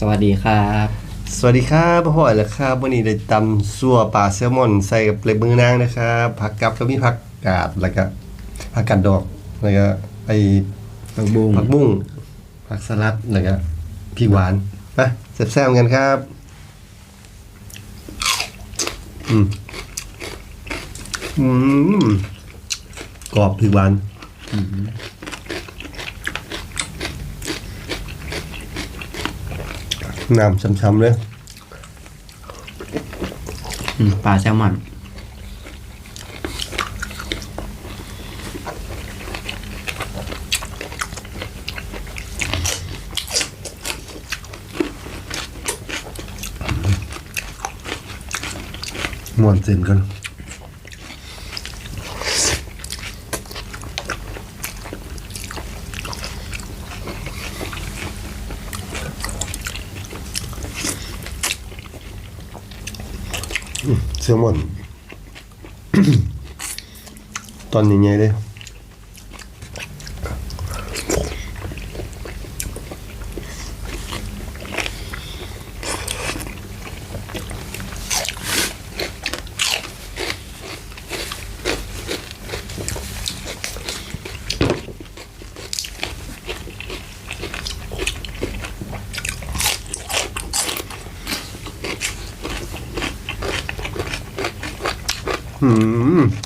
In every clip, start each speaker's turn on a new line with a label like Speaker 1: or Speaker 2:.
Speaker 1: สวัสดีครับ
Speaker 2: สวัสดีครับพ่อหอยแล้วครับ วันนี้ได้ตำซัวปลาแซลมอน ใส่กับเล็บมือนางนะครับผักกับก็มีผักกาดแล้วก็ผักกาดดอกแล้วก็ไอ
Speaker 1: ผักบุ้ง
Speaker 2: ผักบุ้งผักสลัดแล้วก็พริกหวานไปแซ่บๆกันครับ อืมอืมกรอบพริกหวาน น้ำช้ำๆเลย
Speaker 1: อืมปลาแซลมอน
Speaker 2: ม่วนเส้นกัน อืมเซลมอน ตอนใหญ่ๆเลยอืม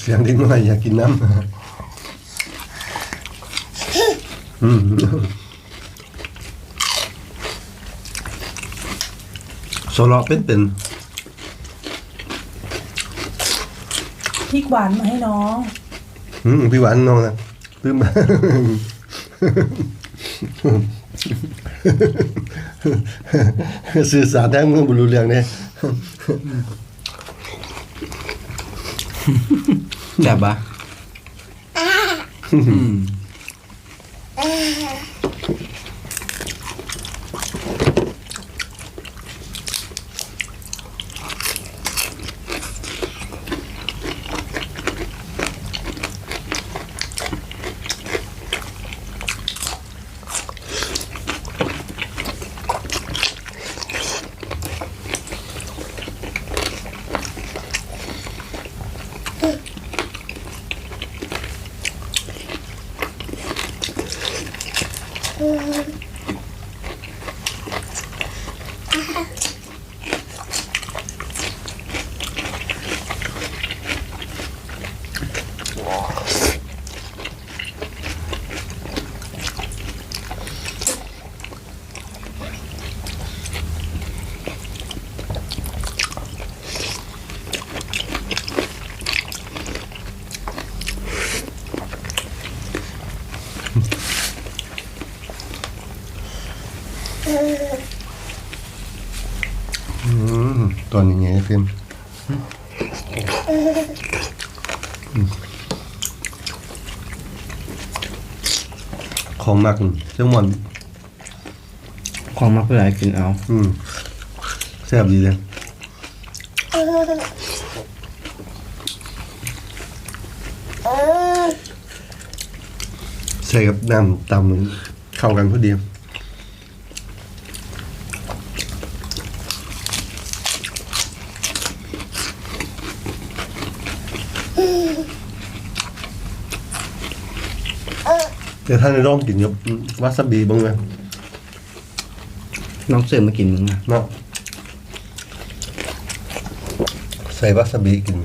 Speaker 2: เสียงเด็กน้อยอยากกินน้ำอืมโซลอเป็นเป็น
Speaker 3: พริกหวานมาให้น้อง
Speaker 2: อืมพี่หวานน้องนะลืมสื่อสารแท้มือบรู้เรื่องเนี่ย
Speaker 1: แซ่บปะอืม
Speaker 2: อื ตอนนี้ไงฟิล์มของมากเจ้าหมอน
Speaker 1: ของมาเพื่อให้กินเอา
Speaker 2: อืมแซ่บดีเลยใส่กับน้ำตำเข้ากันพอดี เดี๋ยวท่านจะลองกินกับวาซาบิบ้างไหม
Speaker 1: น้องเสือมากินมึงอะ
Speaker 2: เนาะใส่วาซาบิกิน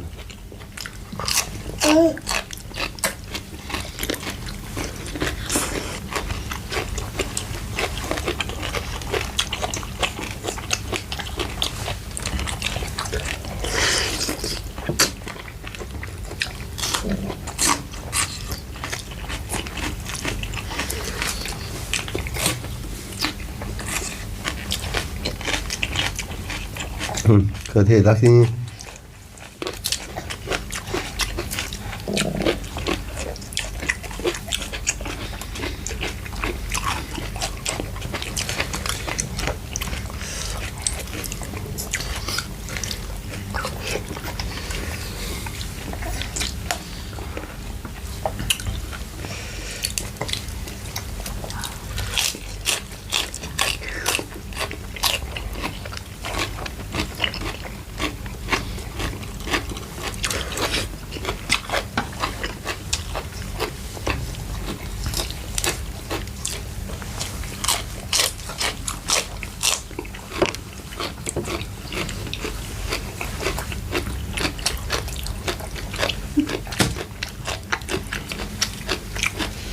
Speaker 2: อืมเครื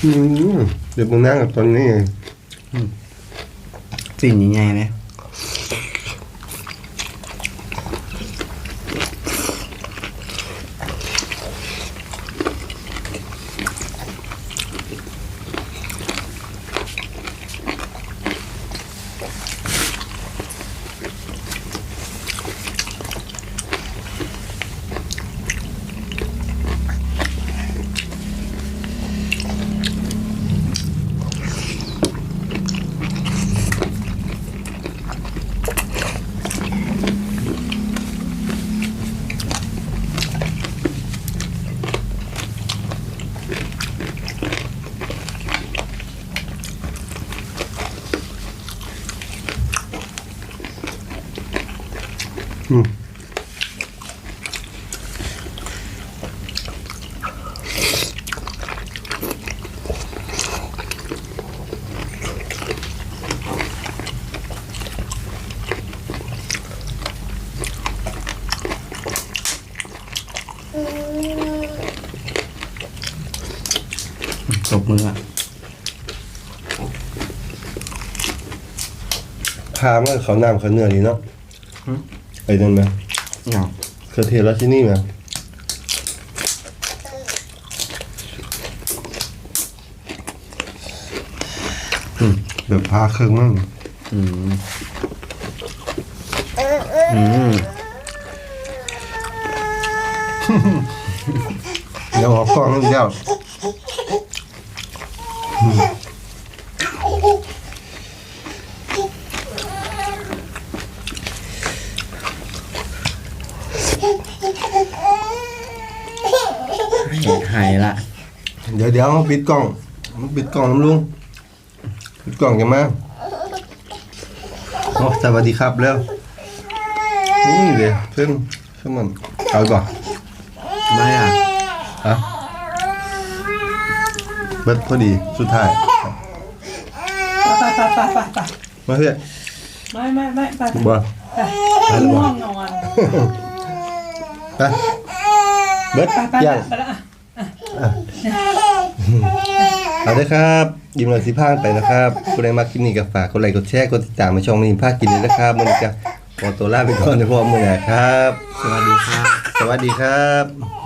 Speaker 2: อืมเดี๋ยวมึงนั่งกับตอนนี้ไง
Speaker 1: สิ่งยังไงเนี่ย
Speaker 2: อืม嗯
Speaker 1: ตบมืออะ
Speaker 2: พามันเขาน้ำเขาเนื้อดีเนาะ ไอ้นั่นไหม
Speaker 1: เหงา
Speaker 2: เครือเทศรักที่นี่ไหมอืมแบบพาเครื่องมั่ง
Speaker 1: อืมอืม
Speaker 2: เดี๋ยวออกกล้องนั่นเดีย
Speaker 1: หายละ
Speaker 2: เดี๋ยวเดี๋ยวเอาปิดกล้องมันปิดกล้องน้ำลุงปิดกล้องยังมาโอ้สวัสดีครับแล้วนี่เดี๋ยวเพิ่งเพิ่งมันเอาก่อน
Speaker 1: ไม่อะ
Speaker 2: อะเบิดพอดีสุดท้าย
Speaker 3: ไปไปไปไปไป
Speaker 2: มาเพื่อน
Speaker 3: ไม่ไม่ไม่ไปไป
Speaker 2: บ่
Speaker 3: ไปง่วงนอน
Speaker 2: ไปเบิด
Speaker 3: ไปไป
Speaker 2: ย่าง
Speaker 3: ไปละ
Speaker 2: เอาเด้อครับ ยิ้มหน่อยสิพานไปนะครับผู้ใดมาคลิปนี้ก็ฝากกดไลค์กดแชร์กดติดตามมาช่องนี้พากินเลยนะครับมันก็ขอตัวลาไปก่อนในพวกมือนะครับ
Speaker 1: สวัสดีครับ
Speaker 2: สวัสดีครับอืม